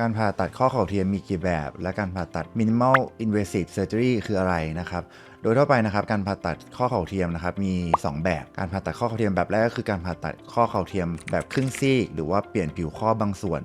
การผ่าตัดข้อเข่าเทียมมีกี่แบบ และการผ่าตัด minimal invasive surgery คืออะไรนะครับ โดยทั่วไปนะครับ การผ่าตัดข้อเข่าเทียมนะครับมี 2 แบบ การผ่าตัดข้อเข่าเทียมแบบแรกก็คือการผ่าตัดข้อเข่าเทียมแบบครึ่งซีก หรือว่าเปลี่ยนผิวข้อบางส่วน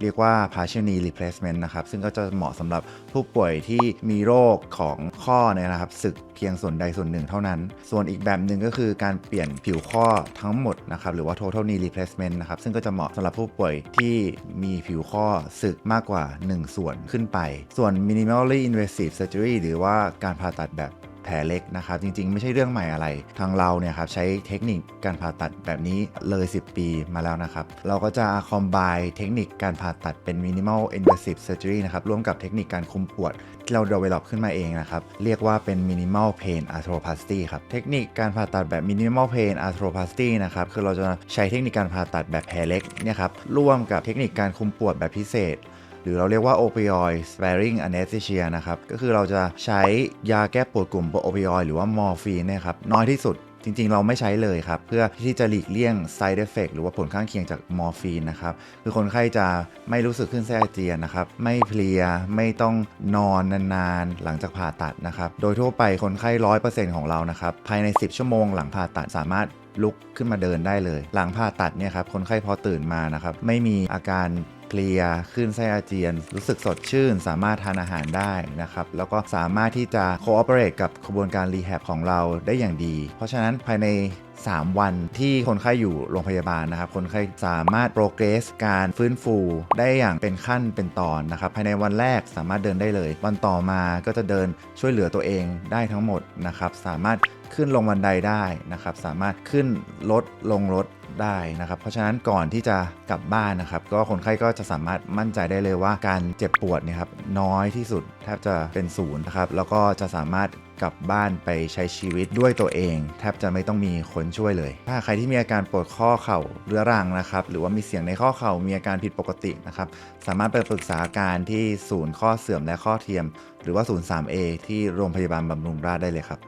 เรียกว่า partial knee replacement นะครับ ซึ่งก็จะเหมาะสำหรับผู้ป่วยที่มีโรคของ ข้อเนี่ยนะครับสึกเพียงส่วนใดส่วนหนึ่งเท่านั้น ส่วนอีกแบบหนึ่งก็คือการเปลี่ยนผิวข้อทั้งหมดนะครับหรือว่า total knee replacement นะครับซึ่งก็จะเหมาะสำหรับผู้ป่วยที่มีผิวข้อสึกมากกว่า 1 ส่วนขึ้นไป ส่วน minimally invasive surgery หรือว่าการผ่าตัดแบบ แผลเล็กนะครับ จริงๆ ไม่ใช่เรื่องใหม่อะไร ทางเราเนี่ยครับใช้เทคนิคการผ่าตัดแบบนี้เลย 10 ปีมาแล้วนะครับ เราก็จะคอม b บเทคนิคการผ่าตัดเป็น minimal invasive surgery นะครับร่วมกับเทคนิคการคุมปวดที่เรา develop ขึ้นมาเองนะครับ เรียกว่าเป็น minimal pain arthroplasty ครับเทคนิคการผ่าตัดแบบ minimal pain arthroplasty นะครับคือเราจะใช้เทคนิคการผ่าตัดแบบแผลเล็กเนี่ยครับร่วมกับเทคนิคการคุมปวดแบบพิเศษ หรือเราเรียกว่า opioid sparing anesthesia นะครับ ก็คือเราจะใช้ยาแก้ปวดกลุ่ม opioid หรือว่ามอร์ฟีนเนี่ยครับน้อยที่สุดจริงๆ เราไม่ใช้เลยครับ เพื่อที่จะหลีกเลี่ยง side effect หรือว่าผลข้างเคียงจากมอร์ฟีนนะครับ คือคนไข้จะไม่รู้สึกขึ้นไส้อาเจียนนะครับ ไม่เพลีย ไม่ต้องนอนนานๆ หลังจากผ่าตัดนะครับ โดยทั่วไปคนไข้100%ของเรานะครับ ภายใน 10 ชั่วโมงหลังผ่าตัดสามารถลุกขึ้นมาเดินได้เลย หลังผ่าตัดเนี่ยครับ คนไข้พอตื่นมานะครับ ไม่มีอาการ เพลียขึ้นไส้อาเจียน รู้สึกสดชื่น สามารถทานอาหารได้นะครับ แล้วก็สามารถที่จะ cooperate กับกระบวนการรีแฮบของเราได้อย่างดี เพราะฉะนั้นภายใน 3 วันที่คนไข้อยู่โรงพยาบาลนะครับ คนไข้สามารถ progress การฟื้นฟูได้อย่างเป็นขั้นเป็นตอนนะครับ ภายในวันแรกสามารถเดินได้เลย วันต่อมาก็จะเดินช่วยเหลือตัวเองได้ทั้งหมดนะครับ สามารถขึ้นลงบันไดได้นะครับ สามารถขึ้นรถลงรถ ได้นะครับ เพราะฉะนั้นก่อนที่จะกลับบ้านนะครับ ก็คนไข้ก็จะสามารถมั่นใจได้เลยว่าการเจ็บปวดเนี่ยครับน้อยที่สุดแทบจะเป็นศูนย์นะครับ แล้วก็จะสามารถกลับบ้านไปใช้ชีวิตด้วยตัวเอง แทบจะไม่ต้องมีคนช่วยเลย ถ้าใครที่มีอาการปวดข้อเข่าเรื้อรังนะครับ หรือว่ามีเสียงในข้อเข่ามีอาการผิดปกตินะครับ สามารถไปปรึกษาการที่ศูนย์ข้อเสื่อมและข้อเทียม หรือว่าศูนย์ 3A ที่โรงพยาบาลบำรุงราษฎร์ได้เลยครับ